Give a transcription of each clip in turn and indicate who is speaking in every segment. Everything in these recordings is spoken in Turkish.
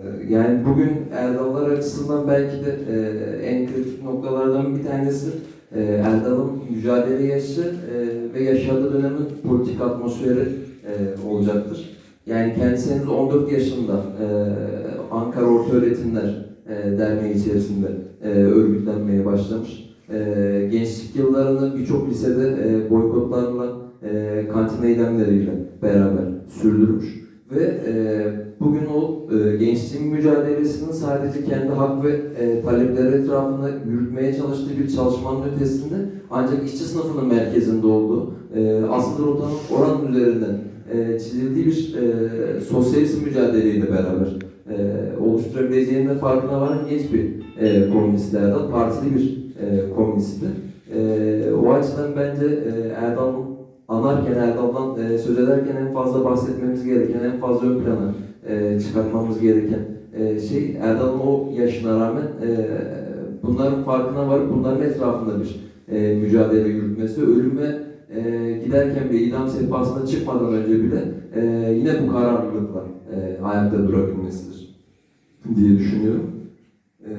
Speaker 1: Ee, Yani bugün Erdallar açısından belki de e, en kritik noktalardan bir tanesi e, Erdal'ın mücadele yaşı e, ve yaşadığı dönemin politik atmosferi olacaktır. Yani kendisi henüz 14 yaşında Ankara Orta Öğretimler Derneği içerisinde örgütlenmeye başlamış. Gençlik yıllarını birçok lisede boykotlarla, kantin eylemleriyle beraber sürdürmüş. Ve e, bugün o e, gençliğin mücadelesini sadece kendi hak ve e, talepleri etrafında yürütmeye çalıştığı bir çalışmanın ötesinde ancak işçi sınıfının merkezinde olduğu, e, asıl rotanın oranın üzerinden e, çizildiği bir e, sosyalist mücadeleyle beraber e, oluşturabileceğinin de farkına varan genç bir e, komünistlerden, partili bir e, komünistti. E, o açıdan bence e, Erdal'ın anarken, Erdal'dan e, söz ederken en fazla bahsetmemiz gereken, en fazla ön plana e, çıkartmamız gereken e, şey Erdal'ın o yaşına rağmen e, bunların farkına varıp bunların etrafında bir e, mücadele yürütmesi, ölüme e, giderken bir idam sehpasına çıkmadan önce bile e, yine bu kararlılıkla e, ayakta durabilmesidir diye düşünüyorum. E,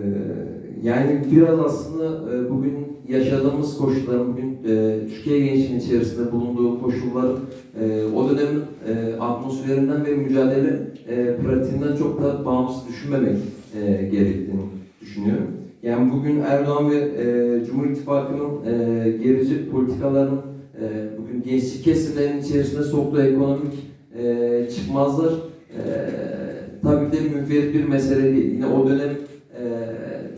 Speaker 1: yani biraz aslında e, bugün yaşadığımız koşulların, bugün e, Türkiye gençliğinin içerisinde bulunduğu koşulların e, o dönemin e, atmosferinden ve mücadele e, pratiğinden çok da bağımsız düşünmemek e, gerektiğini düşünüyorum. Yani bugün Erdoğan ve e, Cumhur İttifakı'nın e, gerici politikalarının e, bugün gençlik kesimlerinin içerisinde soktuğu ekonomik e, çıkmazlar e, tabii de münferit bir mesele değil. Yine o dönem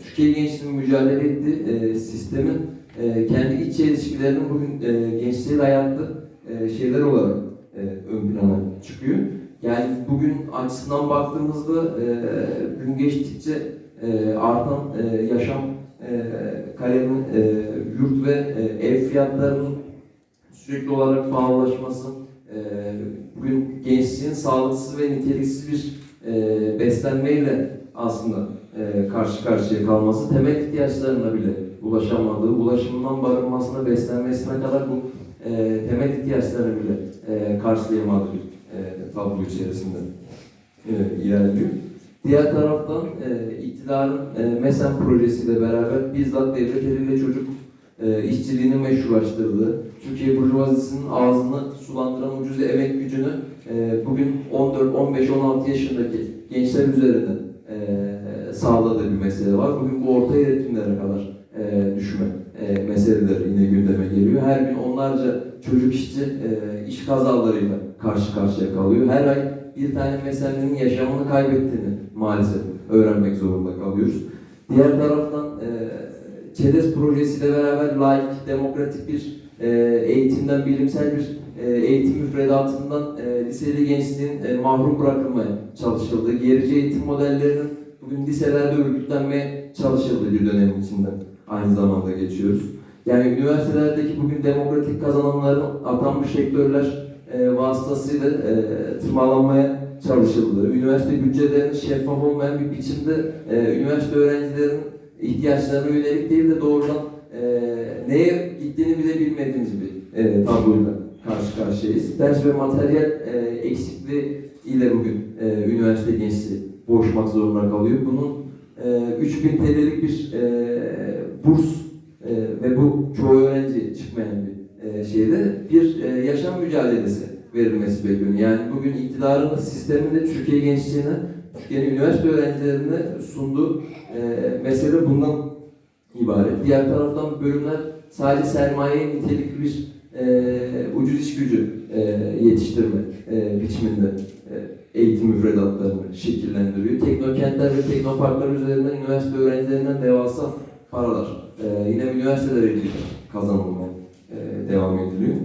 Speaker 1: Türkiye gençliğinin mücadele ettiği e, sistemin e, kendi iç ilişkilerinin bugün e, gençliğe dayattığı e, şeyler olarak e, ön plana çıkıyor. Yani bugün açısından baktığımızda e, gün geçtikçe e, artan e, yaşam e, kalemi, e, yurt ve e, ev fiyatlarının sürekli olarak pahalılaşması, e, bugün gençliğin sağlıksız ve niteliksiz bir e, beslenmeyle aslında e, karşı karşıya kalması, temel ihtiyaçlarına bile ulaşamadığı, ulaşımından barınmasına, beslenmesine kadar bu e, temel ihtiyaçlarını bile e, karşılayamadığı e, tablo içerisinde e, ilerliyor. Diğer taraftan e, iktidarın e, MESEN projesiyle beraber bizzat devlet eliyle çocuk e, işçiliğini meşrulaştırdığı, Türkiye Burjuvazisi'nin ağzını sulandıran ucuz emek gücünü e, bugün 14, 15, 16 yaşındaki gençler üzerinden e, sağladığı bir mesele var. Bugün bu orta öğretimlere kadar e, düşme e, meseleleri yine gündeme geliyor. Her gün onlarca çocuk işçi e, iş kazalarıyla karşı karşıya kalıyor. Her ay bir tane meselenin yaşamını kaybettiğini maalesef öğrenmek zorunda kalıyoruz. Diğer taraftan e, ÇEDES projesiyle beraber laik, demokratik bir e, eğitimden, bilimsel bir e, eğitim müfredatından e, liseli gençliğin e, mahrum bırakılmaya çalışıldığı, gerici eğitim modellerinin bugün liselerde örgütlenmeye çalışıldığı bir dönemin içinde aynı zamanda geçiyoruz. Yani üniversitelerdeki bugün demokratik kazanımların atanmış sektörler e, vasıtasıyla e, tırmalanmaya çalışıldığı, üniversite bütçelerinin şeffaf olmayan bir biçimde e, üniversite öğrencilerinin ihtiyaçlarına yönelik değil de doğrudan e, neye gittiğini bile bilmediğimiz bir e, tabloyla karşı karşıyayız. Ders ve materyal e, eksikliği ile bugün e, üniversite gençliği boğuşmak zorunda kalıyor. Bunun e, 3000 TL'lik bir e, burs e, ve bu çoğu öğrenci çıkmayan bir e, şeyde bir e, yaşam mücadelesi verilmesi bekleniyor. Yani bugün iktidarın sisteminde Türkiye gençliğine, Türkiye'nin üniversite öğrencilerine sunduğu e, mesele bundan ibaret. Diğer taraftan bölümler sadece sermaye nitelikli bir e, ucuz iş gücü e, yetiştirme e, biçiminde e, eğitim müfredatlarını şekillendiriyor. Teknokentler ve teknoparklar üzerinden üniversite öğrencilerinden devasa paralar e, yine üniversiteler eliyle kazanılmaya e, devam ediliyor.